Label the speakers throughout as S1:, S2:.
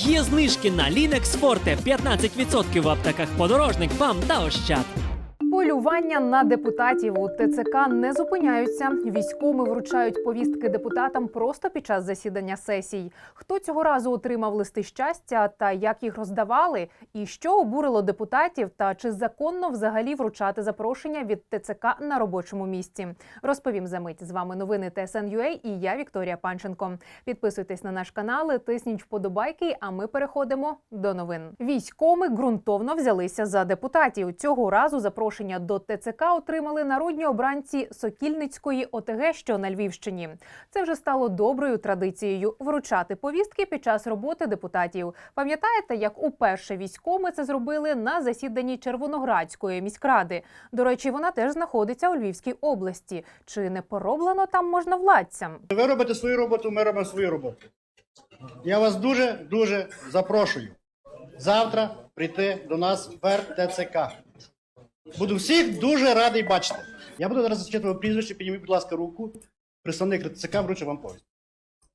S1: Є знижки на Linux Forte 15% в аптеках подорожник, ПАМ та Ощад.
S2: Полювання на депутатів у ТЦК не зупиняються. Військоми вручають повістки депутатам просто під час засідання сесій. Хто цього разу отримав листи щастя та як їх роздавали, і що обурило депутатів, та чи законно взагалі вручати запрошення від ТЦК на робочому місці? Розповім за мить. З вами новини ТСН.UA і я Вікторія Панченко. Підписуйтесь на наш канал, тисніть вподобайки. А ми переходимо до новин. Військоми ґрунтовно взялися за депутатів. Цього разу запрошення до ТЦК отримали народні обранці Сокільницької ОТГ, що на Львівщині. Це вже стало доброю традицією вручати повістки під час роботи депутатів. Пам'ятаєте, як уперше військоми це зробили на засіданні Червоноградської міськради? До речі, вона теж знаходиться у Львівській області. Чи не пороблено там можновладцям?
S3: Ви робите свою роботу, ми робимо свою роботу. Я вас дуже дуже запрошую завтра прийти до нас в РТЦК. Буду всіх дуже радий бачити. Я буду зараз зачитувати прізвище, підніміть, будь ласка, руку. Представник РТЦК вручу вам повістку.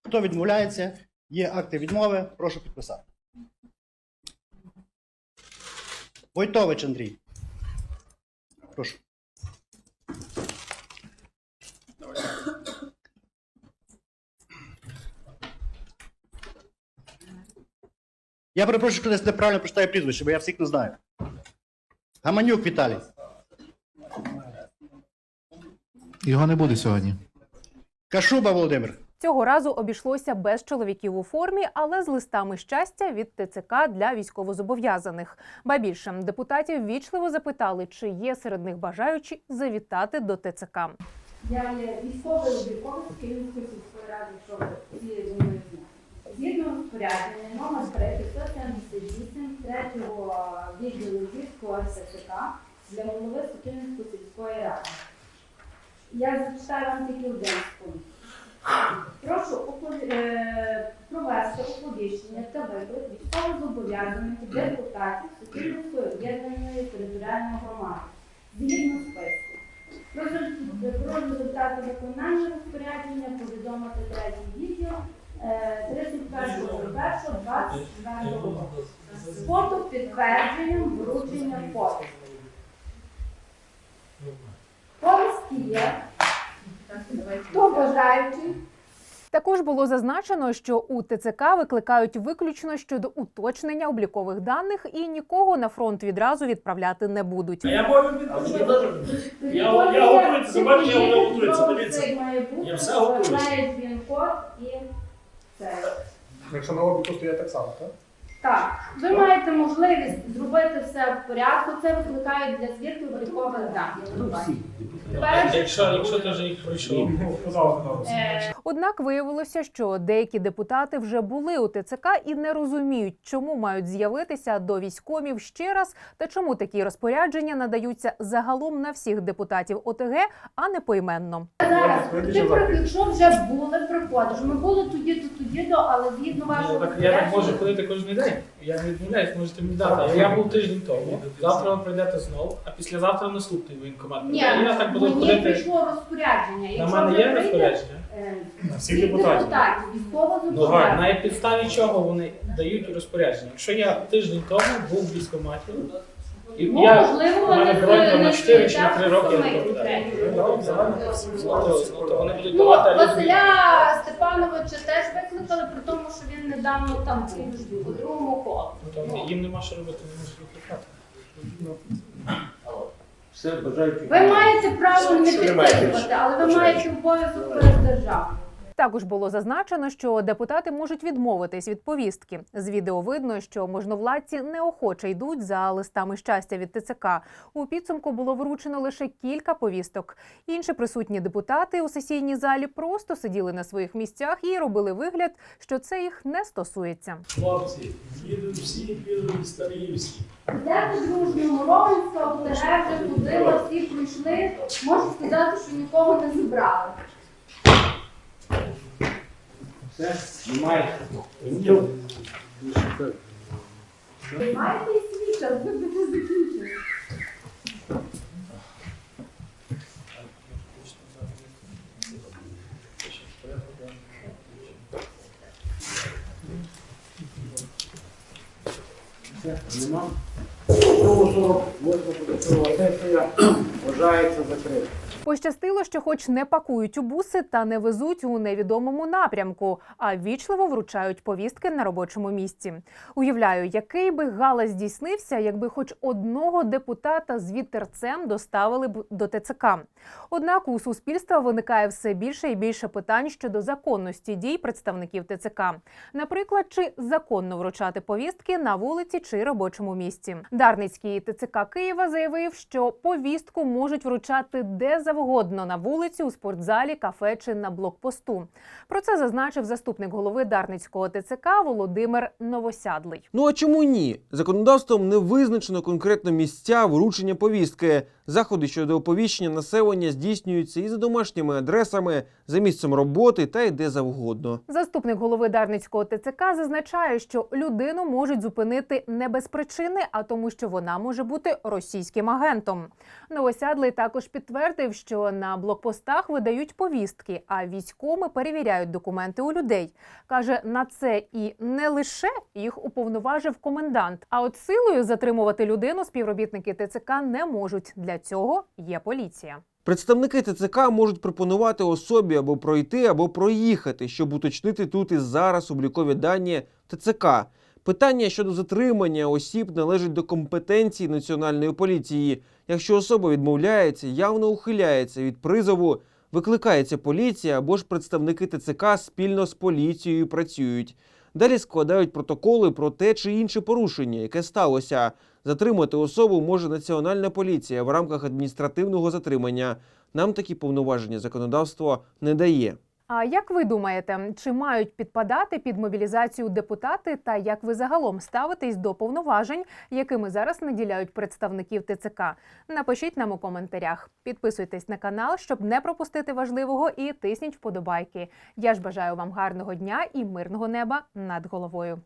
S3: Хто відмовляється, є акти відмови, прошу підписати. Войтович Андрій. Прошу. Я перепрошую, що десь неправильно прочитаю прізвище, бо я всіх не знаю. Гаманюк Віталій.
S4: Його не буде сьогодні.
S3: Кашуба Володимир.
S2: Цього разу обійшлося без чоловіків у формі, але з листами щастя від ТЦК для військовозобов'язаних. Ба більше депутатів вічливо запитали, чи є серед них бажаючі завітати до ТЦК.
S5: Я є військовий обліковець Київської сільської ради, що ви всі зі мною знаєте. Згідно розпорядження номер 3 578 третього відділу Львівського ССК для голови Сокільницької сільської ради. Я зачитаю вам тільки один пункт. Прошу е, провести оповіщення та виклик військовозобов'язаних депутатів Сокільницької об'єднаної територіальної громади згідно списку. Про результати виконання розпорядження повідомити третій відділ е, 31.01.24 року. З фото підтвердженням вручення повістки. Повістки є. Хто бажаючий?
S2: Також було зазначено, що у ТЦК викликають виключно щодо уточнення облікових даних і нікого на фронт відразу відправляти не будуть.
S6: Я відповідати. Я- я готуюся, забачте, я готуюся, дивіться. Я все готуюся.
S5: він-код і це.
S7: Якщо на обліку стоять так само, так?
S5: Так, ви маєте можливість зробити все в порядку. Це викликають для звірки облікових даних. Перше,
S6: Якщо, якщо ти вже їх пройшов.
S7: Ну, казав, казав.
S5: е,
S2: Однак виявилося, що деякі депутати вже були у ТЦК і не розуміють, чому мають з'явитися до військомів ще раз та чому такі розпорядження надаються загалом на всіх депутатів ОТГ, а не поіменно.
S5: зараз якщо вже були, приходиш. Ми були тоді, то тоді, то але згідно вашого
S6: так, я так можу ходити кожен день. Я не відмовляюсь, можете мені дати. Я був тиждень тому. Завтра ви прийдете знову, а післязавтра наступний воєнкомат.
S5: Ні,
S6: я так буду
S5: мені
S6: ходити.
S5: прийшло розпорядження.
S6: На мене є
S5: прийде,
S6: розпорядження.
S5: Е,
S7: На всіх
S5: всіх
S7: депутатів.
S6: Ну, гарно. на підставі чого вони дають розпорядження. Якщо я тиждень тому був в військкоматі, і
S5: Ну,
S6: я
S5: можливо, вони
S6: бронька на
S5: не
S6: 4 чи на 3 роки. не
S5: треба.
S6: Ну, вони
S5: Ну,
S6: давати
S5: Василя Степановича теж викликали, при тому, що він недавно там був у другому колу.
S6: Ну, Їм нема що робити, не можуть викликати.
S5: Ви маєте право не підтримувати, але ви маєте обов'язок перед державою.
S2: Також було зазначено, що депутати можуть відмовитись від повістки. З відео видно, що можновладці неохоче йдуть за листами щастя від ТЦК. У підсумку було вручено лише кілька повісток. Інші присутні депутати у сесійній залі просто сиділи на своїх місцях і робили вигляд, що це їх не стосується.
S8: Хлопці, їдуть всі, підуть старі всі.
S5: Де по-дружньому ОТГ вже ходила, всі прийшли. Можу сказати, що нікого не зібрали.
S6: Все, знімаєте.
S5: Маєте і ви будете закінчили.
S3: Нема. 148 сесія вважається закрита.
S2: Пощастило, що хоч не пакують у буси та не везуть у невідомому напрямку, а вічливо вручають повістки на робочому місці. Уявляю, який би галас здійснився, якби хоч одного депутата з вітерцем доставили б до ТЦК. Однак у суспільства виникає все більше і більше питань щодо законності дій представників ТЦК. Наприклад, чи законно вручати повістки на вулиці чи робочому місці. Дарницький ТЦК Києва заявив, що повістку можуть вручати де завгодно на вулиці, у спортзалі, кафе чи на блокпосту. Про це зазначив заступник голови Дарницького ТЦК Володимир Новосядлий.
S9: Ну а чому ні? Законодавством не визначено конкретно місця вручення повістки. Заходи щодо оповіщення населення здійснюються і за домашніми адресами, за місцем роботи та й де завгодно.
S2: Заступник голови Дарницького ТЦК зазначає, що людину можуть зупинити не без причини, а тому, що вона може бути російським агентом. Новосядлий також підтвердив, що на блокпостах видають повістки, а військоми перевіряють документи у людей. каже, на це і не лише їх уповноважив комендант. А от силою затримувати людину співробітники ТЦК не можуть. Для цього є поліція.
S9: Представники ТЦК можуть пропонувати особі або пройти, або проїхати, щоб уточнити тут і зараз облікові дані ТЦК. Питання щодо затримання осіб належить до компетенції національної поліції. Якщо особа відмовляється, явно ухиляється від призову, викликається поліція або ж представники ТЦК спільно з поліцією працюють. Далі складають протоколи про те чи інше порушення, яке сталося. Затримати особу може Національна поліція в рамках адміністративного затримання. Нам такі повноваження законодавство не дає.
S2: А як ви думаєте, чи мають підпадати під мобілізацію депутати, та як ви загалом ставитесь до повноважень, якими зараз наділяють представників ТЦК? Напишіть нам у коментарях. Підписуйтесь на канал, щоб не пропустити важливого, і тисніть вподобайки. Я ж бажаю вам гарного дня і мирного неба над головою.